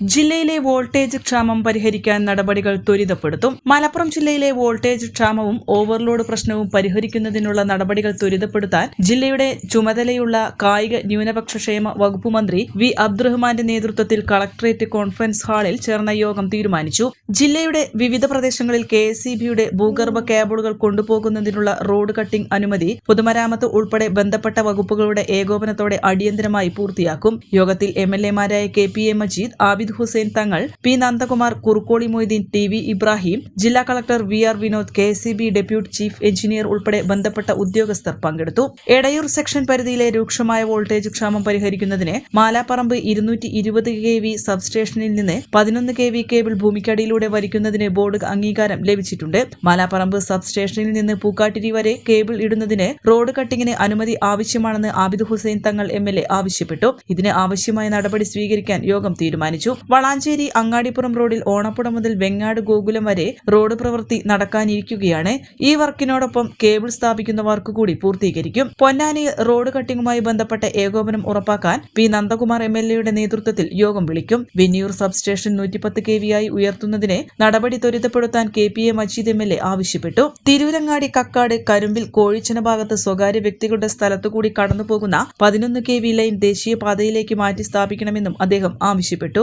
ജില്ലയിലെ വോൾട്ടേജ് ക്ഷാമം പരിഹരിക്കാൻ നടപടികൾ ത്വരിതപ്പെടുത്തും. മലപ്പുറം ജില്ലയിലെ വോൾട്ടേജ് ക്ഷാമവും ഓവർലോഡ് പ്രശ്നവും പരിഹരിക്കുന്നതിനുള്ള നടപടികൾ ത്വരിതപ്പെടുത്താൻ ജില്ലയുടെ ചുമതലയുള്ള കായിക ന്യൂനപക്ഷ ക്ഷേമ വകുപ്പ് മന്ത്രി വി അബ്ദുറഹ്മാന്റെ നേതൃത്വത്തിൽ കളക്ടറേറ്റ് കോൺഫറൻസ് ഹാളിൽ ചേർന്ന യോഗം തീരുമാനിച്ചു. ജില്ലയുടെ വിവിധ പ്രദേശങ്ങളിൽ കെ ഭൂഗർഭ കേബിളുകൾ കൊണ്ടുപോകുന്നതിനുള്ള റോഡ് കട്ടിംഗ് അനുമതി പൊതുമരാമത്ത് ഉൾപ്പെടെ ബന്ധപ്പെട്ട വകുപ്പുകളുടെ ഏകോപനത്തോടെ അടിയന്തരമായി പൂർത്തിയാക്കും. യോഗത്തിൽ M L എമാരായ K P A Majeed Abid Hussain Thangal P Nandakumar Kurukkoli Moideen T V Ibrahim ജില്ലാ collector V R Vinod K S B deputy chief engineer ഉൾപ്പെടെ ബന്ധപ്പെട്ട ഉദ്യോഗസ്ഥർ പങ്കെടുത്തു. എടയൂർ സെക്ഷൻ പരിധിയിലെ രൂക്ഷമായ വോൾട്ടേജ് ക്ഷാമം പരിഹരിക്കുന്നതിന് മാലാപ്പറമ്പ് ഇരുന്നൂറ്റി ഇരുപത് കെ വി സബ്സ്റ്റേഷനിൽ നിന്ന് പതിനൊന്ന് കെ വി കേബിൾ ഭൂമിക്കടിയിലൂടെ വലിക്കുന്നതിന് ബോർഡ് അംഗീകാരം ലഭിച്ചിട്ടുണ്ട്. മാലാപ്പറമ്പ് സബ്സ്റ്റേഷനിൽ നിന്ന് പൂക്കാട്ടിരി വരെ കേബിൾ ഇടുന്നതിന് റോഡ് കട്ടിങ്ങിന് അനുമതി ആവശ്യമാണെന്ന് ആബിദ് ഹുസൈൻ തങ്ങൾ എ ആവശ്യപ്പെട്ടു. ഇതിന് ആവശ്യമായ നടപടി സ്വീകരിക്കാൻ യോഗം തീരുമാനിച്ചു. വളാഞ്ചേരി അങ്ങാടിപ്പുറം റോഡിൽ ഓണപ്പുടം മുതൽ വെങ്ങാട് ഗോകുലം വരെ റോഡ് പ്രവൃത്തി നടക്കാനിരിക്കുകയാണ്. ഈ വർക്കിനോടൊപ്പം കേബിൾ സ്ഥാപിക്കുന്ന വർക്ക് കൂടി പൂർത്തീകരിക്കും. പൊന്നാനിയിൽ റോഡ് കട്ടിങ്ങുമായി ബന്ധപ്പെട്ട ഏകോപനം ഉറപ്പാക്കാൻ പി നന്ദകുമാർ എം നേതൃത്വത്തിൽ യോഗം വിളിക്കും. വിന്നിയൂർ സബ്സ്റ്റേഷൻ നൂറ്റിപ്പത്ത് കെ വിയായി ഉയർത്തുന്നതിന് നടപടി ത്വരിതപ്പെടുത്താൻ K P A Majeed M L ആവശ്യപ്പെട്ടു. തിരൂരങ്ങാടി കക്കാട് കരുമ്പിൽ കോഴിച്ചന ഭാഗത്ത് സ്വകാര്യ വ്യക്തികളുടെ സ്ഥലത്തുകൂടി കടന്നുപോകുന്ന പതിനൊന്ന് കെ വി ലൈൻ ദേശീയപാതയിലേക്ക് മാറ്റി സ്ഥാപിക്കണമെന്നും അദ്ദേഹം ആവശ്യപ്പെട്ടു.